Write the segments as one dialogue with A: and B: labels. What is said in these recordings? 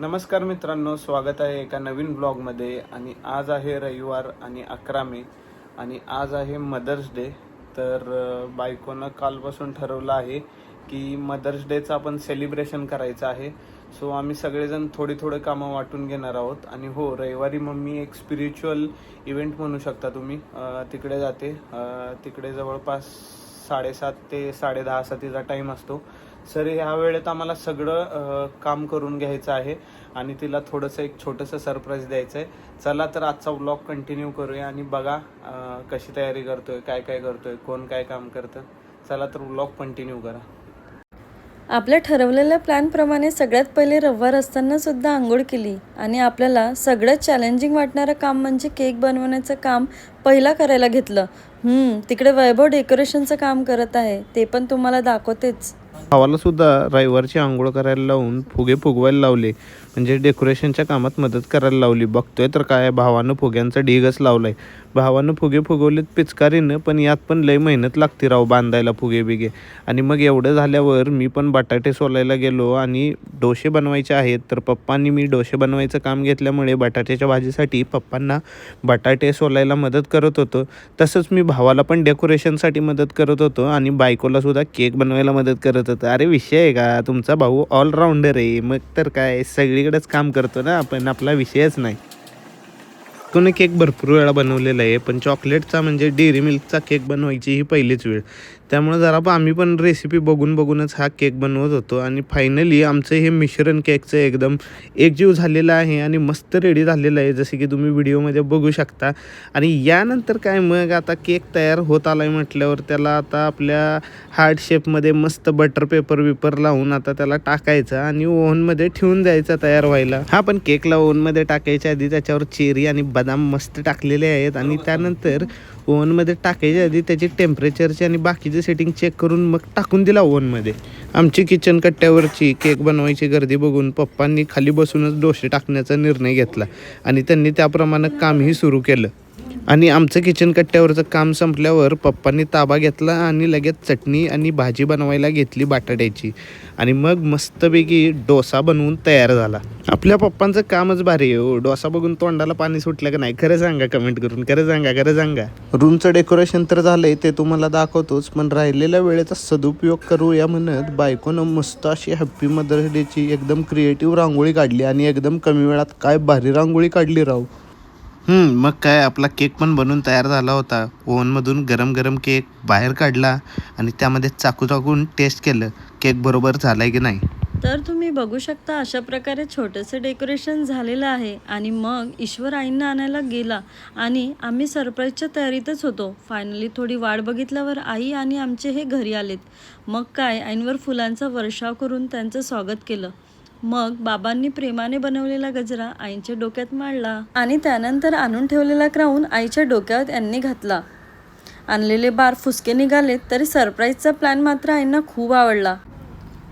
A: नमस्कार मित्रांनो स्वागत आहे एका नवीन ब्लॉगमध्ये आणि आज आहे रविवार आणि अकरा मे आणि आज आहे मदर्स डे तर बायकोनं कालपासून ठरवलं आहे की मदर्स डेचं आपण सेलिब्रेशन करायचं आहे. सो आम्ही सगळेजण थोडी थोडे कामं वाटून घेणार आहोत. आणि हो रविवारी मम्मी एक स्पिरिच्युअल इव्हेंट म्हणू शकता तुम्ही. तिकडे जाते. तिकडे जवळपास साडेसात ते साडेदहासाठीचा तिचा टाईम असतो. सर ह्या वेळेत आम्हाला सगळं काम करून घ्यायचं आहे आणि तिला थोडंसं एक छोटंसं सरप्राईज द्यायचं आहे चला तर आजचा ब्लॉग कंटिन्यू करूया आणि बघा कशी तयारी करतोय काय काय करतोय कोण काय काम करतं. चला तर ब्लॉग कंटिन्यू करा.
B: आपल्या ठरवलेल्या प्लॅनप्रमाणे सगळ्यात पहिले रविवार असताना सुद्धा आंघोळ केली आणि आपल्याला सगळ्यात चॅलेंजिंग वाटणारं काम म्हणजे केक बनवण्याचं काम पहिला करायला घेतलं. तिकडे वैभव डेकोरेशनचं काम करत आहे ते पण तुम्हाला दाखवतेच.
A: भावाला सुद्धा रविवारची आंघोळ करायला लावून फुगे फुगवायला लावले. म्हणजे डेकोरेशनच्या कामात मदत करायला लावली. बघतोय तर काय भावानं फुग्यांचा ढिगच लावलाय. भावानं फुगे फुगवलेत पिचकारीनं पण यात पण लय मेहनत लागते राव बांधायला फुगे बिगे. आणि मग एवढं झाल्यावर मी पण बटाटे सोलायला गेलो आणि डोसे बनवायचे आहेत तर पप्पांनी मी डोसे बनवायचं काम घेतल्यामुळे बटाट्याच्या भाजीसाठी पप्पांना बटाटे सोलायला मदत करत होतो. तसंच मी भावाला पण डेकोरेशनसाठी मदत करत होतो आणि बायकोलासुद्धा केक बनवायला मदत करत होतो. अरे विषय आहे का? तुमचा भाऊ ऑलराऊंडर आहे. मग तर काय? सगळीकडेच काम करतो ना आपण. आपला विषयच नाही. कोणी केक भरपूर वेळा बनवलेला आहे पण चॉकलेटचा म्हणजे डेअरी मिल्कचा केक बनवायची ही पहिलीच वेळ. त्यामुळे जरा आम्ही पण रेसिपी बघून बघूनच हा केक बनवत होतो आणि फायनली आमचं हे मिश्रण केकचं एकदम एकजीव झालेलं आहे आणि मस्त रेडी झालेलं आहे जसे की तुम्ही व्हिडिओमध्ये बघू शकता. आणि यानंतर काय मग आता केक तयार होत आला आहे म्हटल्यावर त्याला आता आपल्या हार्ट शेपमध्ये मस्त बटर पेपर विपर लावून आता त्याला टाकायचा आणि ओव्हनमध्ये ठेवून द्यायचा तयार व्हायला. हा पण केकला ओव्हनमध्ये टाकायच्या आधी त्याच्यावर चेरी आणि बदाम मस्त टाकलेले आहेत आणि त्यानंतर ओव्हनमध्ये टाकायच्या आधी त्याची टेम्परेचरची आणि बाकीचे सेटिंग चेक करून मग टाकून दिला ओव्हनमध्ये. आमची किचन कट्ट्यावरची केक बनवायची गर्दी बघून पप्पांनी खाली बसूनच डोसे टाकण्याचा निर्णय घेतला आणि त्यांनी त्याप्रमाणे कामही सुरू केलं. आणि आमचं किचन कट्ट्यावरचं काम संपल्यावर पप्पांनी ताबा घेतला आणि लगेच चटणी आणि भाजी बनवायला घेतली बटाट्याची. आणि मग मस्तपैकी डोसा बनवून तयार झाला. आपल्या पप्पांचं कामच भारी आहे हो. डोसा बघून तोंडाला पाणी सुटलं का नाही? खरं सांगा कमेंट करून. खरं सांगा खरं सांगा. रूमचं डेकोरेशन तर झालंय ते तुम्हाला दाखवतोच पण राहिलेल्या वेळेचा सदुपयोग करूया म्हणत बायकोनं मस्त अशी हॅप्पी मदर्स डेची एकदम क्रिएटिव्ह रांगोळी काढली आणि एकदम कमी वेळात काय भारी रांगोळी काढली राहू मग काय आपला केक पण बनून तयार झाला होता. ओव्हनमधून गरम गरम केक बाहेर काढला आणि त्यामध्ये चाकू चाकून टेस्ट केलं. केक बरोबर झालाय की नाही?
B: तर तुम्ही बघू शकता अशा प्रकारे छोटंसं डेकोरेशन झालेलं आहे आणि मग ईश्वर आईंना आणायला गेला आणि आम्ही सरप्राईजच्या तयारीतच होतो. फायनली थोडी वाट बघितल्यावर आई आणि आमचे हे घरी आलेत. मग काय आईंवर फुलांचा वर्षाव करून त्यांचं स्वागत केलं. मग बाबांनी प्रेमाने बनवलेला गजरा आईच्या डोक्यात मांडला आणि त्यानंतर आणून ठेवलेला क्राऊन आईच्या डोक्यात यांनी घातला. आणलेले बार फुसके निघाले तरी सरप्राईजचा प्लॅन मात्र आईंना खूप आवडला.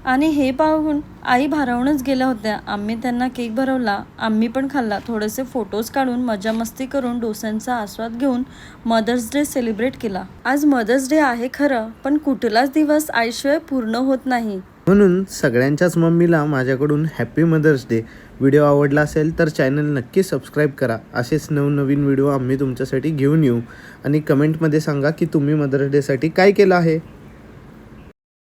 B: आणि हे पाहून आई भारावूनच गेल्या होत्या. आम्ही त्यांना केक भरवला. आम्ही पण खाल्ला. थोडेसे फोटोज काढून मजा मस्ती करून डोस्यांचा आस्वाद घेऊन मदर्स डे सेलिब्रेट केला. आज मदर्स डे आहे खरं पण कुठलाच दिवस आईशिवाय पूर्ण होत नाही.
A: म्हणून सगळ्यांच्याच मम्मीला माझ्याकडून हॅपी मदर्स डे व्हिडिओ आवडला असेल तर चॅनल नक्की सबस्क्राईब करा. असेच नवनवीन व्हिडिओ आम्ही तुमच्यासाठी घेऊन येऊ. आणि कमेंटमध्ये सांगा की तुम्ही मदर्स डेसाठी काय केलं आहे?